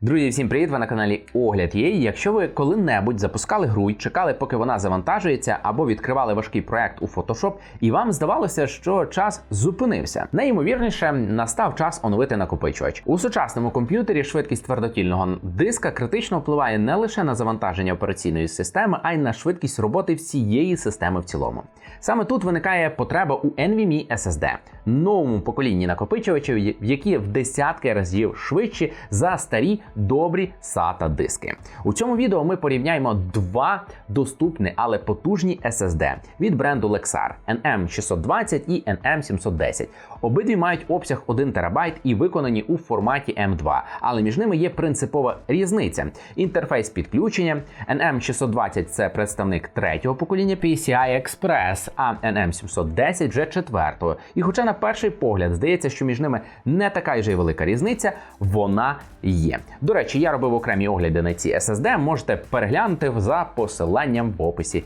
Друзі, всім привіт! Ви на каналі Огляд є. Якщо ви коли-небудь запускали гру і чекали, поки вона завантажується, або відкривали важкий проект у Photoshop, і вам здавалося, що час зупинився. Найімовірніше настав час оновити накопичувач. У сучасному комп'ютері швидкість твердотільного диска критично впливає не лише на завантаження операційної системи, а й на швидкість роботи всієї системи в цілому. Саме тут виникає потреба у NVMe SSD, новому поколінні накопичувачів, які в десятки разів швидші за старі добрі SATA диски. У цьому відео ми порівняємо два доступні, але потужні SSD від бренду Lexar NM620 і NM710. Обидві мають обсяг 1 ТБ і виконані у форматі M2, але між ними є принципова різниця. Інтерфейс підключення NM620 це представник третього покоління PCI Express, а NM710 вже четвертого. І хоча на перший погляд здається, що між ними не така вже й велика різниця, вона є. До речі, я робив окремі огляди на ці SSD, можете переглянути за посиланням в описі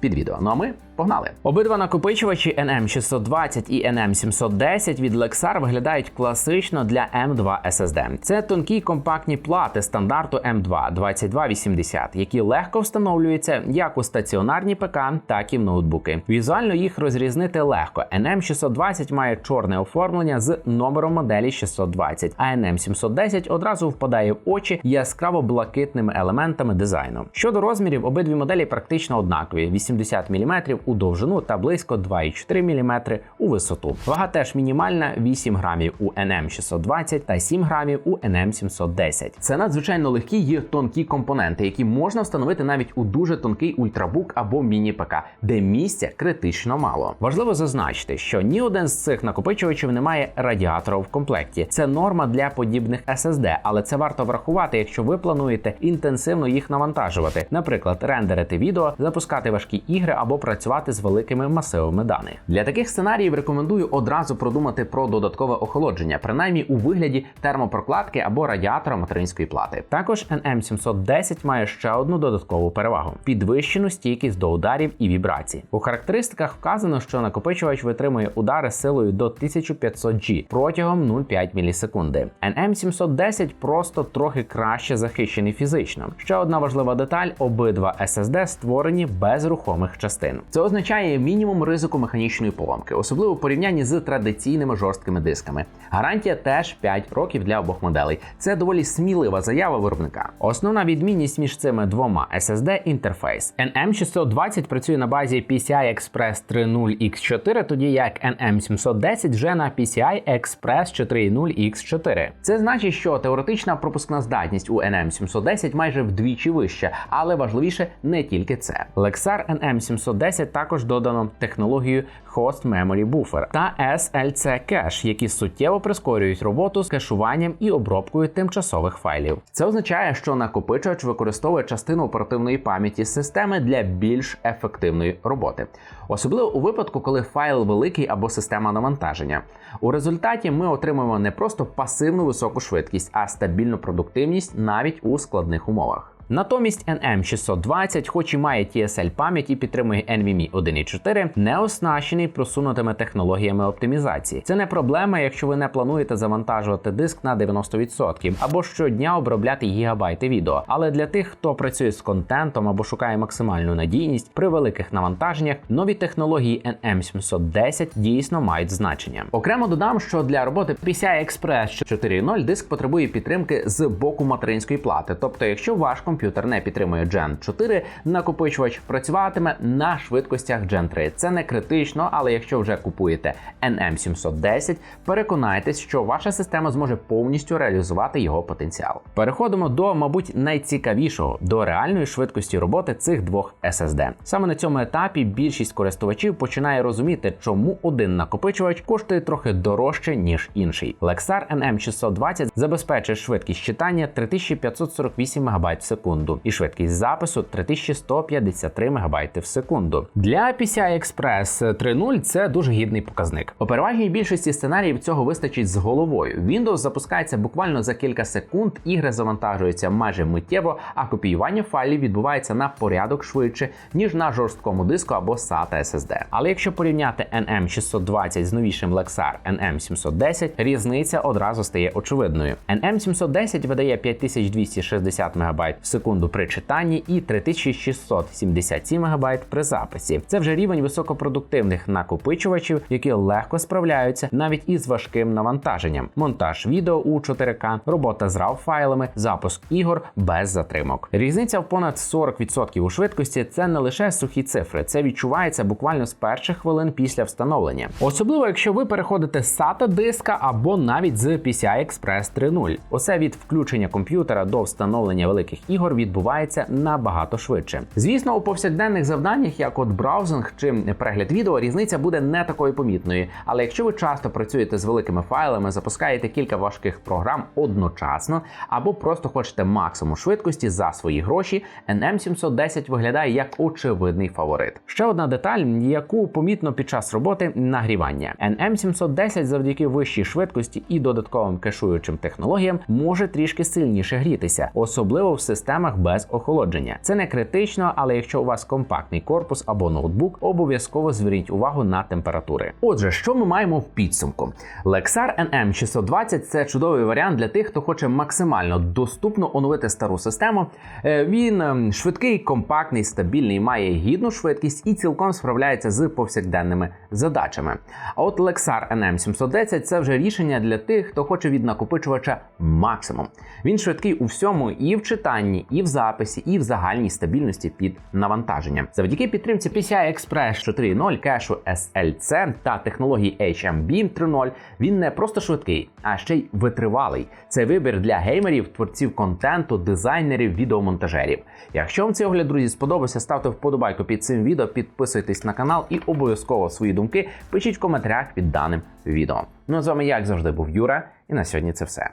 під відео. Ну а ми погнали. Обидва накопичувачі NM620 і NM710 від Lexar виглядають класично для M2 SSD. Це тонкі компактні плати стандарту M2 2280, які легко встановлюються як у стаціонарні ПК, так і в ноутбуки. Візуально їх розрізнити легко. NM620 має чорне оформлення з номером моделі 620, а NM710 одразу впадає в очі яскраво блакитними елементами дизайну. Щодо розмірів, обидві моделі практично однакові: 80 мм у довжину та близько 2,4 мм у висоту. Вага теж мінімальна 8 грамів у NM620 та 7 грамів у NM710. Це надзвичайно легкі і тонкі компоненти, які можна встановити навіть у дуже тонкий ультрабук або міні-ПК, де місця критично мало. Важливо зазначити, що ні один з цих накопичувачів не має радіатора в комплекті. Це норма для подібних SSD, але це варто врахувати, якщо ви плануєте інтенсивно їх навантажувати, наприклад, рендерити відео, запускати важкі ігри або працювати з великими масивами даних. Для таких сценаріїв рекомендую одразу продумати про додаткове охолодження, принаймні у вигляді термопрокладки або радіатора материнської плати. Також NM710 має ще одну додаткову перевагу: підвищену стійкість до ударів і вібрацій. У характеристиках вказано, що накопичувач витримує удари силою до 1500 G протягом 0,5 мілісекунди. NM710 просто трохи краще захищений фізично. Ще одна важлива деталь: обидва SSD створені без рухомих частин. Це означає мінімум ризику механічної поломки, особливо в порівнянні з традиційними жорсткими дисками. Гарантія теж 5 років для обох моделей. Це доволі смілива заява виробника. Основна відмінність між цими двома SSD – інтерфейс. NM620 працює на базі PCI Express 3.0 X4, тоді як NM710 вже на PCI Express 4.0 X4. Це значить, що теоретична пропускна здатність у NM710 майже вдвічі вища, але важливіше не тільки це. Lexar NM710 також додано технологію Host Memory Buffer та SLC Cache, які суттєво прискорюють роботу з кешуванням і обробкою тимчасових файлів. Це означає, що накопичувач використовує частину оперативної пам'яті системи для більш ефективної роботи, особливо у випадку, коли файл великий або система навантаження. У результаті ми отримуємо не просто пасивну високу швидкість, а стабільну продуктивність навіть у складних умовах. Натомість NM620, хоч і має TSL пам'ять і підтримує NVMe 1.4, не оснащений просунутими технологіями оптимізації. Це не проблема, якщо ви не плануєте завантажувати диск на 90% або щодня обробляти гігабайти відео. Але для тих, хто працює з контентом або шукає максимальну надійність при великих навантаженнях, нові технології NM710 дійсно мають значення. Окремо додам, що для роботи PCI Express 4.0 диск потребує підтримки з боку материнської плати. Тобто, якщо ваш комп'ютер не підтримує Gen 4, накопичувач працюватиме на швидкостях Gen 3. Це не критично, але якщо вже купуєте NM710, переконайтесь, що ваша система зможе повністю реалізувати його потенціал. Переходимо до, мабуть, найцікавішого до реальної швидкості роботи цих двох SSD. Саме на цьому етапі більшість користувачів починає розуміти, чому один накопичувач коштує трохи дорожче ніж інший. Lexar NM620 забезпечує швидкість читання 3548 МБ в секунду секунду, і швидкість запису 3153 МБ в секунду. Для PCI Express 3.0 це дуже гідний показник. У переважній більшості сценаріїв цього вистачить з головою. Windows запускається буквально за кілька секунд, ігри завантажуються майже миттєво, а копіювання файлів відбувається на порядок швидше, ніж на жорсткому диску або SATA SSD. Але якщо порівняти NM620 з новішим Lexar NM710, різниця одразу стає очевидною. NM710 видає 5260 МБ в секунду при читанні і 3677 МБ при записі. Це вже рівень високопродуктивних накопичувачів, які легко справляються навіть із важким навантаженням. Монтаж відео у 4К, робота з RAW файлами, запуск ігор без затримок. Різниця в понад 40% у швидкості це не лише сухі цифри, це відчувається буквально з перших хвилин після встановлення. Особливо, якщо ви переходите з SATA диска або навіть з PCI Express 3.0. Усе від включення комп'ютера до встановлення великих ігор відбувається набагато швидше. Звісно, у повсякденних завданнях, як от браузинг чи перегляд відео, різниця буде не такою помітною. Але якщо ви часто працюєте з великими файлами, запускаєте кілька важких програм одночасно, або просто хочете максимум швидкості за свої гроші, NM710 виглядає як очевидний фаворит. Ще одна деталь, яку помітно під час роботи нагрівання. NM710 завдяки вищій швидкості і додатковим кешуючим технологіям може трішки сильніше грітися, особливо в системах без охолодження. Це не критично, але якщо у вас компактний корпус або ноутбук, обов'язково зверніть увагу на температури. Отже, що ми маємо в підсумку? Lexar NM620 це чудовий варіант для тих, хто хоче максимально доступно оновити стару систему. Е, Він ем, швидкий, компактний, стабільний, має гідну швидкість і цілком справляється з повсякденними задачами. А от Lexar NM710 це вже рішення для тих, хто хоче від накопичувача максимум. Він швидкий у всьому і в читанні, і в записі, і в загальній стабільності під навантаженням. Завдяки підтримці PCI Express 4.0, кешу SLC та технології HMB 3.0 він не просто швидкий, а ще й витривалий. Це вибір для геймерів, творців контенту, дизайнерів, відеомонтажерів. Якщо вам цей огляд, друзі, сподобався, ставте вподобайку під цим відео, підписуйтесь на канал і обов'язково свої думки пишіть в коментарях під даним відео. Ну а з вами, як завжди, був Юра, і на сьогодні це все.